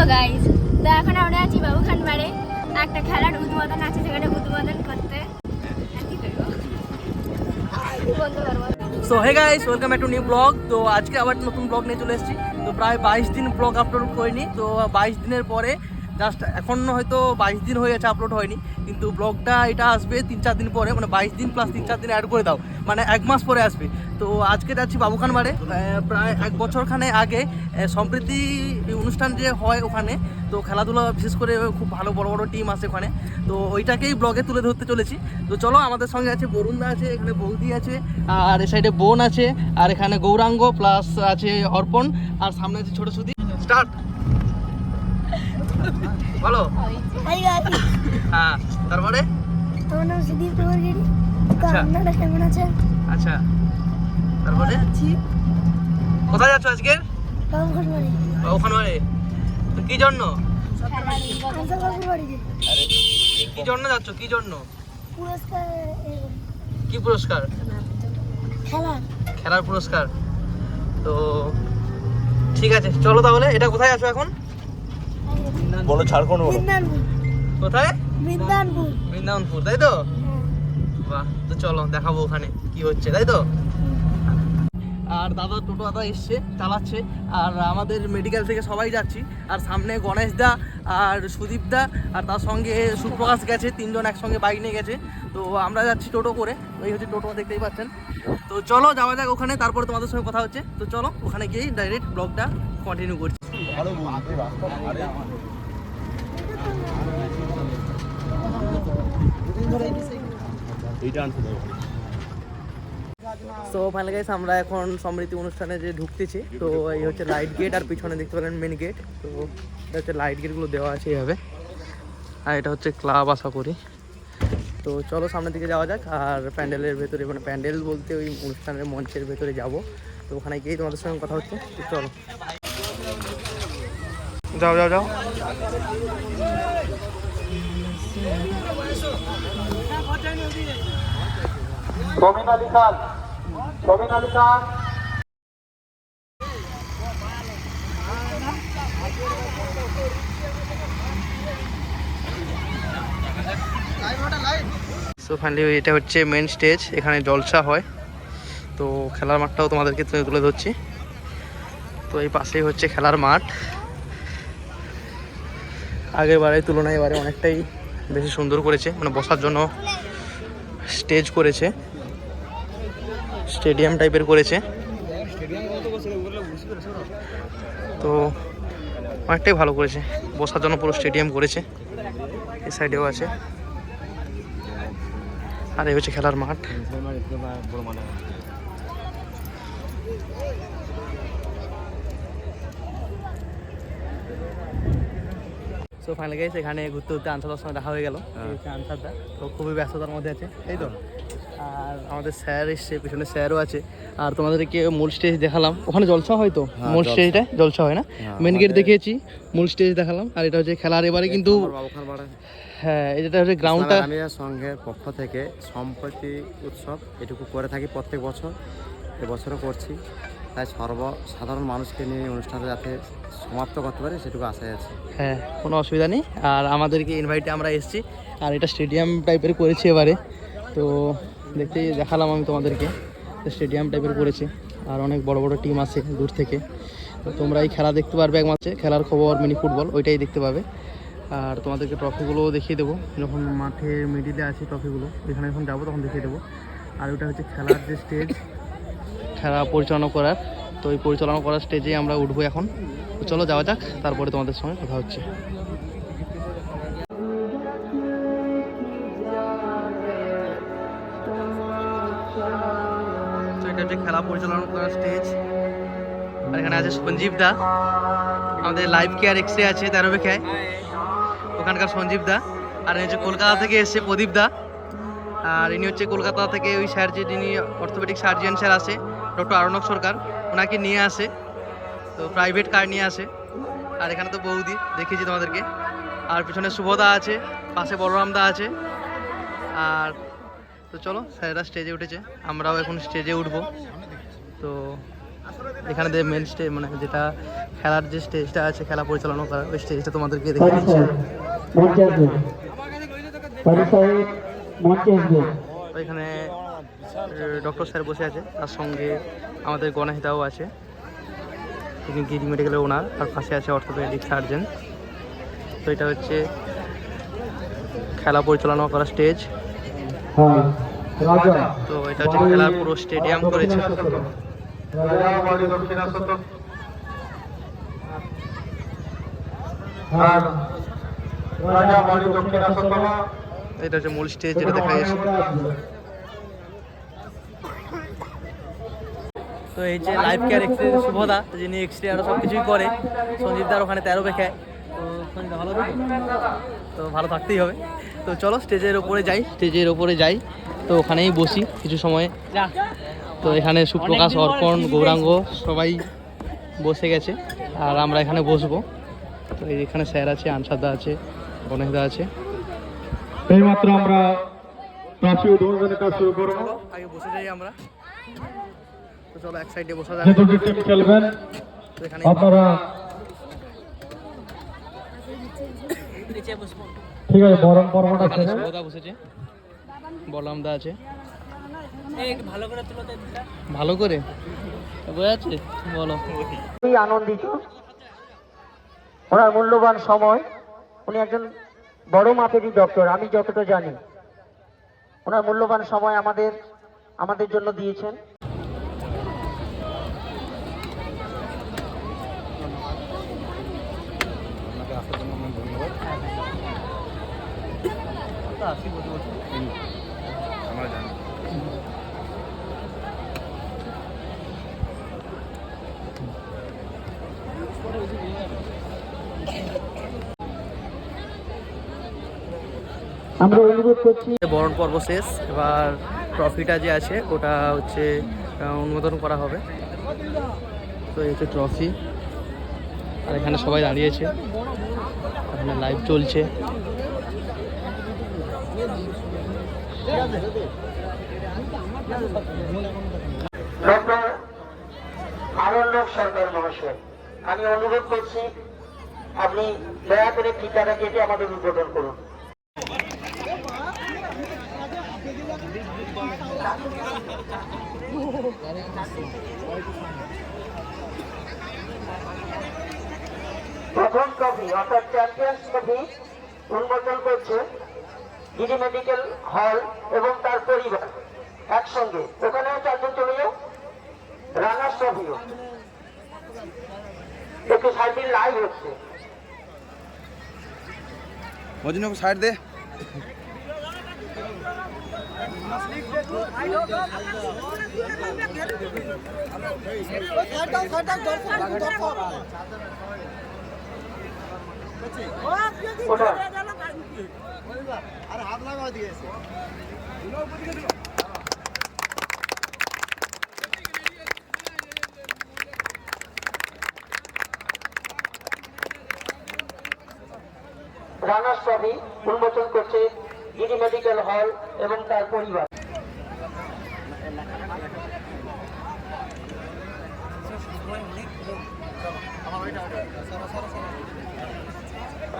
Hello guys, তো এখন আমরা আছি বাবুখান বাড়ে। একটা খেলার উদ্বোধন আছে, সেখানে উদ্বোধন করতে। So guys welcome to new blog তো আজকে আবার নতুন ব্লগ নিয়ে চলে এসেছি। তো প্রায় বাইশ দিন ব্লগ আপলোড করিনি। তো বাইশ দিনের পরে জাস্ট এখন হয়তো বাইশ দিন হয়ে গেছে আপলোড হয়নি, কিন্তু ব্লগটা এটা আসবে তিন চার দিন পরে মানে বাইশ দিন প্লাস তিন চার দিন অ্যাড করে দাও মানে এক মাস পরে আসবে। তো আজকে যাচ্ছি বাবুখান বাড়ে প্রায় এক বছরখানে আগে সম্প্রীতি অনুষ্ঠান যে হয় ওখানে, তো খেলাধুলা বিশেষ করে খুব ভালো বড় বড় টিম আছে ওখানে, তো ওইটাকেই ব্লগে তুলে ধরতে চলেছি। তো চলো আমাদের সঙ্গে আছে বরুণদা আছে, এখানে বৌদি আছে, আর এ সাইডে বোন আছে, আর এখানে গৌরাঙ্গ প্লাস আছে অর্পণ, আর সামনে আছে ছোটো সুদি স্টার্ট বলো। হ্যাঁ তারপরে? আমার নাম সুদীপ কুমারগিরি তো আচ্ছা। আপনারা কেমন আছেন? আচ্ছা। তারপরে? কোথায় যাচ্ছ আজকে? ওখানে তো কি জন্য? কি জন্য যাচ্ছ? কি জন্য? পুরস্কার কি পুরস্কার? খেলার পুরস্কার। তো ঠিক আছে চলো তাহলে। এটা কোথায় আছো এখন? বলো। ঝাড়খণ্ড বলো। কোথায়? বিন্দানপুর বৃন্দাবনপুর তাই তো? বাহ তো চলো দেখাবো ওখানে কি হচ্ছে তাই তো? আর দাদা টোটো দাদা এসছে চালাচ্ছে আর আমাদের মেডিকেল থেকে সবাই যাচ্ছি। আর সামনে গণেশ দা আর সুদীপ দা আর তার সঙ্গে সুপ্রকাশ গেছে তিনজন একসঙ্গে বাইক নিয়ে গেছে। তো আমরা যাচ্ছি টোটো করে ওই হচ্ছে টোটো দেখতেই পাচ্ছেন। তো চলো যাওয়া যাক ওখানে তারপরে তোমাদের সঙ্গে কথা হচ্ছে। তো চলো ওখানে গিয়েই ডাইরেক্ট ব্লগটা কন্টিনিউ করছি। তো ফাইনাল গাইস আমরা এখন সমৃদ্ধি অনুষ্ঠানে যে ঢুকতেছি, তো এই হচ্ছে লাইট গেট আর পিছনে দেখতে পেলেন মেন গেট তো এটা হচ্ছে লাইট গেটগুলো দেওয়া আছে এইভাবে। আর এটা হচ্ছে ক্লাব আশা করি। তো চলো সামনের দিকে যাওয়া যাক, আর প্যান্ডেলের ভেতরে মানে প্যান্ডেল বলতে ওই অনুষ্ঠানের মঞ্চের ভেতরে যাব। তো ওখানে গিয়েই তোমাদের সঙ্গে কথা হচ্ছে, তো চলো। যাও যাও যাও। আলী খান আলী খান সো ফাইনালি এটা হচ্ছে মেন স্টেজ এখানে জলসা হয়। তো খেলার মাঠটাও তোমাদেরকে তুলে ধরছি। তো এই পাশেই হচ্ছে খেলার মাঠ। আগের বারের তুলনায় এবারে অনেকটাই বেশি সুন্দর করেছে মানে বসার জন্য স্টেজ করেছে, স্টেডিয়াম টাইপের করেছে। তো অনেকটাই ভালো করেছে, বসার জন্য পুরো স্টেডিয়াম করেছে, এই সাইডেও আছে। আর এই হচ্ছে খেলার মাঠ। সো ফাইনাল গেছে এখানে ঘুরতে ঘুরতে আনসার সঙ্গে দেখা হয়ে গেল। আনসারটা। তো খুবই ব্যস্ততার মধ্যে আছে। এই তো। আর আমাদের স্যার এসছে পিছনে স্যারও আছে। আর তোমাদেরকে মূল স্টেজ দেখালাম। ওখানে জলসা হয় তো? হ্যাঁ, মূল। স্টেজটা জলসা হয় না? হ্যাঁ, মেন গেট দেখিয়েছি মূল স্টেজ দেখালাম। আর এটা হচ্ছে খেলার এবারে কিন্তু হ্যাঁ এটা হচ্ছে গ্রাউন্ডটা সংঘের পক্ষ থেকে সম্প্রতি উৎসব এটুকু করে থাকি প্রত্যেক বছর। এবছরও করছি। তাই সর্বসাধারণ মানুষকে নিয়ে অনুষ্ঠানটা যাতে সমাপ্ত করতে পারি সেটুকু আশায় আছে। হ্যাঁ কোনো অসুবিধা নেই। আর আমাদেরকে ইনভাইটে আমরা এসেছি। আর এটা স্টেডিয়াম টাইপের করেছি এবারে। তো দেখতে দেখালাম আমি তোমাদেরকে স্টেডিয়াম টাইপের করেছে। আর অনেক বড় বড় টিম আছে দূর থেকে। তো তোমরা এই খেলা দেখতে পারবে একমাত্র। খেলার খবর মিনি ফুটবল ওইটাই দেখতে পাবে। আর তোমাদেরকে ট্রফিগুলোও দেখিয়ে দেবো। যখন মাঠে মিডিলে আছে ট্রফিগুলো এখানে যখন যাব তখন দেখিয়ে দেবো। আর ওটা হচ্ছে খেলার যে স্টেজ খেলা পরিচালনা করার। তো এই পরিচালনা করার স্টেজে আমরা উঠবো এখন। তো চলো, যাওয়া যাক, তারপরে তোমাদের সঙ্গে কথা হচ্ছে। এটা খেলা পরিচালনা করার স্টেজ আর এখানে আছে সঞ্জীব দা। আমাদের লাইভ কেয়ার এক্স রে আছে, তেরো বেখায় ওখানকার সঞ্জীব দা। আর এই হচ্ছে কলকাতা থেকে এসছে প্রদীপ দা। আর ইনি হচ্ছে কলকাতা থেকে ওই স্যার যে, যিনি অর্থোপেডিক সার্জিয়ান স্যার আছে ডক্টর আরণক সরকার। ওনাকে নিয়ে আসে তো প্রাইভেট কার নিয়ে আসে। আর এখানে তো বৌদি দেখিয়েছি তোমাদেরকে। আর পিছনে শুভদা আছে পাশে বলরামদা আছে। আর তো চলো স্যারেরা স্টেজে উঠেছে। আমরাও এখন স্টেজে উঠব। তো এখানে যে মেন স্টেজ মানে যেটা খেলার যে স্টেজটা আছে খেলা পরিচালনা করার ওই স্টেজটা তোমাদেরকে দেখে দিচ্ছি। এখানে ডক্টর স্যার বসে আছে, তার সঙ্গে আমাদের গণহিতাও আছে। তিনি গিরি মেডিকেলের ওনার আর পাশে আছে অর্থোপেডিক সার্জন তো এটা হচ্ছে খেলা পরিচালনা করা স্টেজ তো এটা হচ্ছে খেলার পুরো স্টেডিয়াম করেছে। এটা হচ্ছে মূল স্টেজ যেটা দেখা গেছে তো এই যে লাইফ কেয়ার এক্সরে শুভদা যিনি এক্সরে আরও সব কিছুই করে সঞ্জীবদার ওখানে তেরো বেখায় তো সঞ্জীবদা ভালো তো? তো ভালো থাকতেই হবে। তো চলো স্টেজের ওপরে যাই স্টেজের ওপরে যাই। তো ওখানেই বসি কিছু সময়। তো এখানে সুপ্রকাশ অর্পণ গৌরাঙ্গ সবাই বসে গেছে। আর আমরা এখানে বসবো। তো এই এখানে স্যার আছে আনসারদা আছে গণেশদা আছে। এইমাত্র আমরা ট্রফি উদ্বোধনের কাজ শুরু করব। আগে বসে যাই আমরা। তো চলো এক সাইডে বসা যাক। যে দুটি টিম খেলবেন আপনারা ঠিক আছে পর্বটা শুভদা বসেছে। আছে। ভালো করে বোঝা যাচ্ছে বলো খুবই আনন্দিত। ওনার মূল্যবান সময়। উনি একজন বড় মাপেরই ডক্টর আমি যতটা জানি। ওনার মূল্যবান সময় আমাদের আমাদের জন্য দিয়েছেন। আমরা অনুরোধ করছি বরণ পর্ব শেষ এবার ট্রফিটা যে আছে ওটা হচ্ছে অনুমোদন করা হবে। তো এই হচ্ছে ট্রফি আর এখানে সবাই দাঁড়িয়েছে। এখানে লাইভ চলছে। ডক্টর আনন্দ সরকার মহাশয়, আমি অনুরোধ করছি, আপনি দয়া করে ঠিকানা গেটে আমাদের উদ্বোধন করুন। প্রথম ট্রফি অর্থাৎ চ্যাম্পিয়ন্স ট্রফি উন্মোচন করছে ডিডি মেডিকেল হল এবং তার পরিবার একসঙ্গে। ওখানেও চারজন চলে যাও রানার্স ট্রফিও একটু সাইডে লাইভ হচ্ছে। মজনু সাইড দে। রানার্স ট্রফি উন্মোচন করছে ডিডি মেডিকেল হল এবং তার পরিবার। রানার্স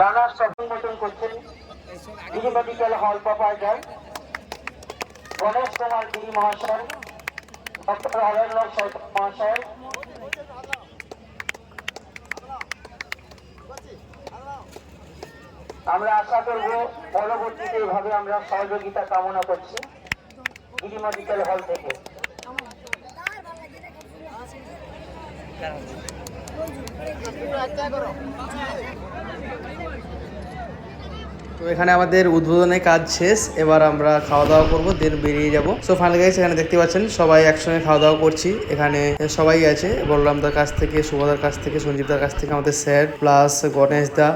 ট্রফি উন্মোচন করছেন। DD medical hall proprietor Ganesh Kumar Giri মহাশয়। ডক্টর অরণ্য সৈকত মহাশয়। আমরা আশা করব পরবর্তীতে এভাবে আমরা সহযোগিতা কামনা করছি গিরি মেডিকেল হল থেকে। তো এখানে আমাদের উদ্বোধনের কাজ শেষ, এবার আমরা খাওয়া দাওয়া করব দেন বেরিয়ে যাব। সো ফাইনাল গাইস এখানে দেখতে পাচ্ছেন, সবাই একসঙ্গে খাওয়া দাওয়া করছি। এখানে সবাই আছে বলরামদার কাছ থেকে সুভদার কাছ থেকে সঞ্জীবদার কাছ থেকে, আমাদের স্যার প্লাস গণেশ দা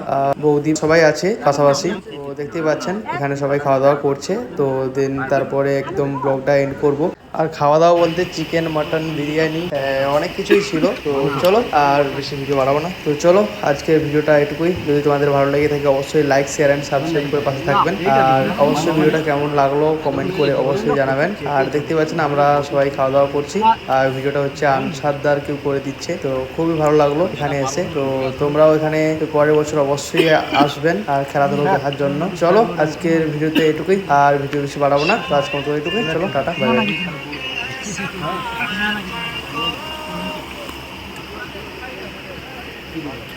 বৌদি, সবাই আছে পাশাপাশি। তো দেখতেই পাচ্ছেন, এখানে সবাই খাওয়া দাওয়া করছে। তো দেন তারপরে একদম ব্লগটা এন্ড করব। আর খাওয়া দাওয়া বলতে চিকেন, মাটন, বিরিয়ানি অনেক কিছুই ছিল। তো চলো, আর বেশি ভিডিও বাড়াবো না। তো চলো, আজকের ভিডিওটা এটুকুই। যদি তোমাদের ভালো লেগে থাকে, অবশ্যই লাইক শেয়ার অ্যান্ড সাবস্ক্রাইব করে পাশে থাকবেন। আর অবশ্যই ভিডিওটা কেমন লাগল কমেন্ট করে অবশ্যই জানাবেন। আর দেখতে পাচ্ছেন, আমরা সবাই খাওয়া দাওয়া করছি। আর ভিডিওটা হচ্ছে আনসারদার কেউ করে দিচ্ছে। তো খুবই ভালো লাগল এখানে এসে। তো তোমরাও এখানে পরের বছর অবশ্যই আসবেন আর খেলাধুলো দেখার জন্য। চলো, আজকের ভিডিওতে এটুকুই। আর ভিডিও বেশি বাড়াবো না। তো আজকের মতো এটুকুই। চলো, টাটা বাই Thank you.